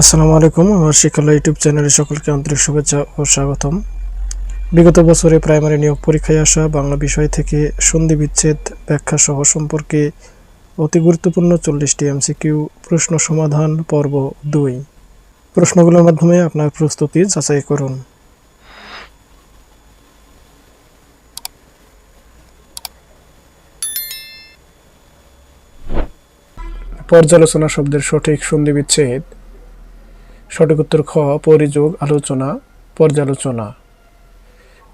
আসসালামু আলাইকুম, আমার শিক্ষালয় ইউটিউব চ্যানেলে সকলকে আন্তরিক শুভেচ্ছা ও স্বাগতম। বিগত বছরে প্রাইমারি নিয়োগ পরীক্ষায় আসা বাংলা বিষয় থেকে সন্ধি বিচ্ছেদ ব্যাখ্যা সহ সম্পর্কে অতি গুরুত্বপূর্ণ চল্লিশটি এমসিকিউ প্রশ্ন সমাধান পর্ব দুই। প্রশ্নগুলোর মাধ্যমে আপনার প্রস্তুতি যাচাই করুন। পর্যালোচনা শব্দের সঠিক সন্ধি বিচ্ছেদ সঠিক উত্তর খ, পরিযোগ, আলোচনা, পর্যালোচনা।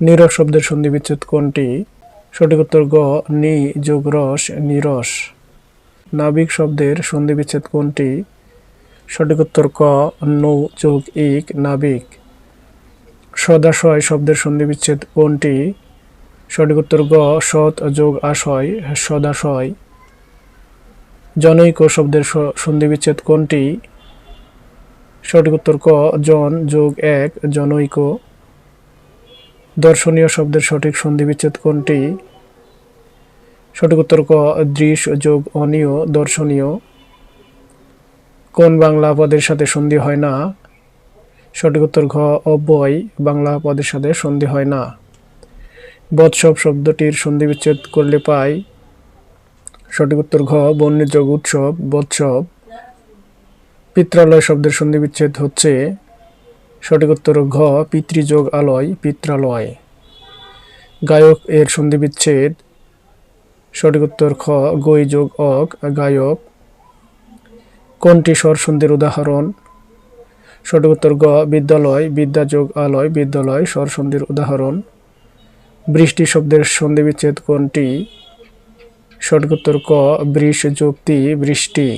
নীরস শব্দের সন্ধি বিচ্ছেদ কোনটি? সঠিক উত্তর গ, নি, যোগ, রস, নিরস। নাবিক শব্দের সন্ধি বিচ্ছেদ কোনটি? সঠিক উত্তর ক, নৌ, যোগ, ইক, নাবিক। সদাশয় শব্দের সন্ধি বিচ্ছেদ কোনটি? সঠিক উত্তর গ, সৎ, যোগ আশয় সদাশয়। জনৈক শব্দের সন্ধি বিচ্ছেদ কোনটি? সঠিক উত্তর ক, জন যোগ এক, জনৈক। দর্শনীয় শব্দের সঠিক সন্ধি বিচ্ছেদ কোনটি? সঠিক উত্তর ক, দৃশ যোগ অনীয়, দর্শনীয়। কোন বাংলা পদের সাথে সন্ধি হয় না? সঠিক উত্তর ঘ, অব্যয়, বাংলা পদের সাথে সন্ধি হয় না। বৎসব শব্দটির সন্ধি বিচ্ছেদ করলে পাই। সঠিক উত্তর ঘ বন্যযোগ উৎসব, বৎসব। পিত্রালয় শব্দের সন্ধি বিচ্ছেদ হচ্ছে সঠিক উত্তর ঘ, পিতৃযোগ আলয়, পিত্রালয়। গায়ক এর সন্ধি বিচ্ছেদ সঠিক উত্তর খ গৈ যোগ অক, গায়ক। কোনটি স্বর সন্ধির উদাহরণ? সঠিক উত্তর গ বিদ্যালয় বিদ্যা যোগ আলয়, বিদ্যালয়, স্বর সন্ধির উদাহরণ। বৃষ্টি শব্দের সন্ধি বিচ্ছেদ কোনটি? সঠিক উত্তর ক বৃষ যুক্তি বৃষ্টি।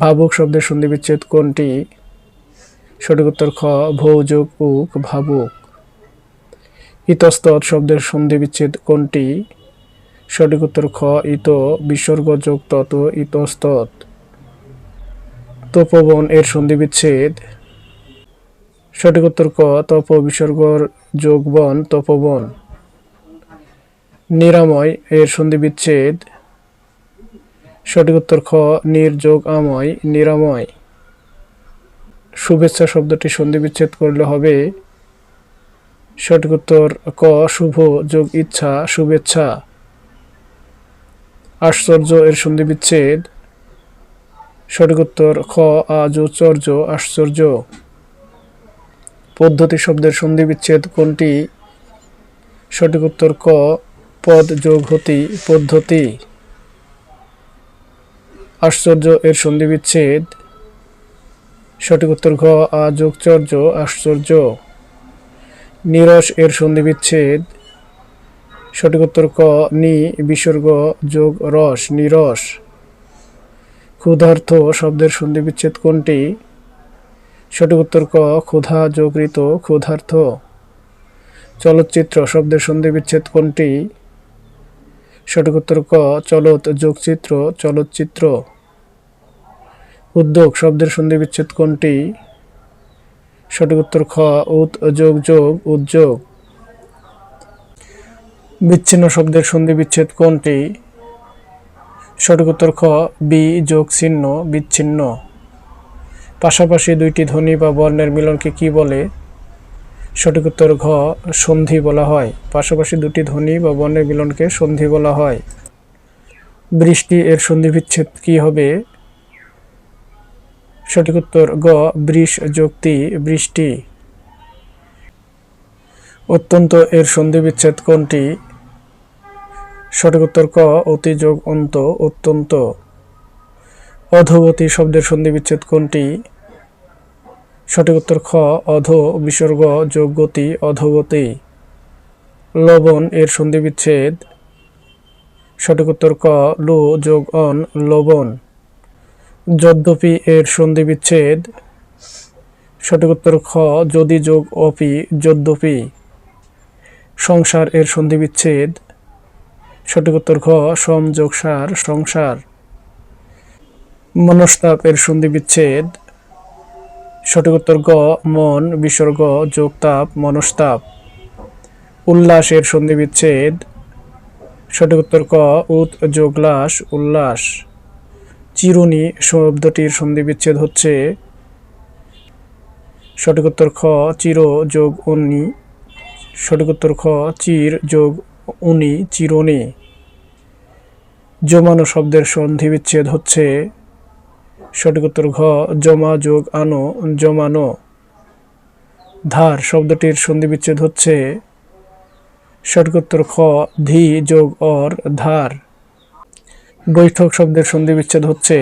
ভাবুক শব্দের সন্ধি বিচ্ছেদ কোনটি? সঠিক উত্তর খ, ভৌযোগ উক ভাবুক। ইতস্তৎ শব্দের সন্ধি বিচ্ছেদ কোনটি? সঠিক উত্তর খ, ইত বিসর্গ যোগ তত ইতস্তৎ তপবন এর সন্ধি বিচ্ছেদ সঠিক উত্তর ক, তপ বিসর্গর যোগবন তপবন। নিরাময় এর সন্ধি বিচ্ছেদ সঠিক উত্তর খ, নির্যোগ আময়, নিরাময়। শুভেচ্ছা শব্দটি সন্ধি বিচ্ছেদ করলে হবে। সঠিক উত্তর ক, শুভ, যোগ, ইচ্ছা, শুভেচ্ছা। আশ্চর্য এর সন্ধি বিচ্ছেদ। সঠিক উত্তর খ আজচর্য আশ্চর্য। পদ্ধতি শব্দের সন্ধি বিচ্ছেদ কোনটি? সঠিক উত্তর ক, পদ, যোগ, হতি, পদ্ধতি। আশ্চর্য এর সন্ধি বিচ্ছেদ সঠিক উত্তর ঘ আযোগচর্য আশ্চর্য। নিরস এর সন্ধি বিচ্ছেদ সঠিক উত্তর ক, নি, বিসর্গ, যোগ, রস, নিরস। ক্ষুধার্থ শব্দের সন্ধি বিচ্ছেদ কোনটি? সঠিক উত্তর ক, ক্ষুধা, যোগৃত ক্ষুধার্থ চলচ্চিত্র শব্দের সন্ধি বিচ্ছেদ কোনটি? সঠিক উত্তর ক চলত যোগচিত্র, চলচ্চিত্র। উদ্যোগ, শব্দের সন্ধি বিচ্ছেদ কোনটি? সঠিক উত্তর খ উত যোগ যোগ, উদ্যোগ। বিচ্ছিন্ন শব্দের সন্ধি বিচ্ছেদ কোনটি? সঠিক উত্তর খ বি, যোগ চিহ্ন বিচ্ছিন্ন। পাশাপাশি দুইটি ধ্বনি বা বর্ণের মিলনকে কি বলে? সঠিক উত্তর ঘ, সন্ধি বলা হয়। পাশাপাশি দুটি ধ্বনি বা বর্ণের মিলনকে সন্ধি বলা হয়। বৃষ্টি এর সন্ধি বিচ্ছেদ কি হবে? সঠিক উত্তর গ বৃষ যুক্তি, বৃষ্টি। অত্যন্ত এর সন্ধি বিচ্ছেদ কোনটি? সঠিক উত্তর ক, অতি যোগ অন্ত, অত্যন্ত। অধবতী শব্দের সন্ধি বিচ্ছেদ কোনটি? সঠিক উত্তর খ, অধ, বিসর্গ, যোগ গতি, অধগতি। লবণ এর সন্ধি বিচ্ছেদ। সঠিক উত্তর ক, লু, যোগ, অন, লবণ। যদ্যপি এর সন্ধি বিচ্ছেদ। সঠিক উত্তর খ, যদি যোগ, অপি, যদ্যপি। সংসার এর সন্ধি বিচ্ছেদ। সঠিক উত্তর খ, সম সার, সংসার। মনস্তাপ এর সন্ধি বিচ্ছেদ। সঠিক উত্তর গ, মন, বিসর্গ, যোগতাপ, মনস্তাপ। উল্লাস এর সন্ধি বিচ্ছেদ সঠিক উত্তর ক, উত, যোগলাস, উল্লাস। চিরুনি শব্দটির সন্ধি বিচ্ছেদ হচ্ছে সঠিক উত্তর খ, চির, যোগ উনি সঠিক উত্তর খ, চির, যোগ, উনি, চিরুনি। জমানো শব্দের সন্ধি বিচ্ছেদ হচ্ছে সঠিক উত্তর ঘ, জমা যোগ আনো, জমানো। ধার শব্দটির সন্ধি বিচ্ছেদ হচ্ছে সঠিক উত্তর খ, ধি যোগ অর, ধার। বৈঠক শব্দের সন্ধি বিচ্ছেদ হচ্ছে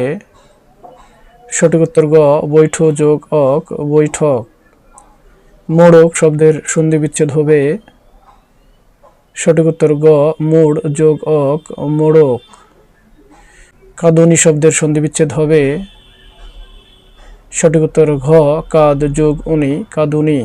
সঠিক উত্তর গ, বৈঠ যোগ অক, বৈঠক। মোড়ক শব্দের সন্ধি বিচ্ছেদ হবে সঠিক উত্তর গ, মোড় যোগ অক, মোড়ক। কাদনি শব্দের সন্ধি বিচ্ছেদ হবে সঠিক উত্তর ঘ কাদ যোগ উনি কাদুনি।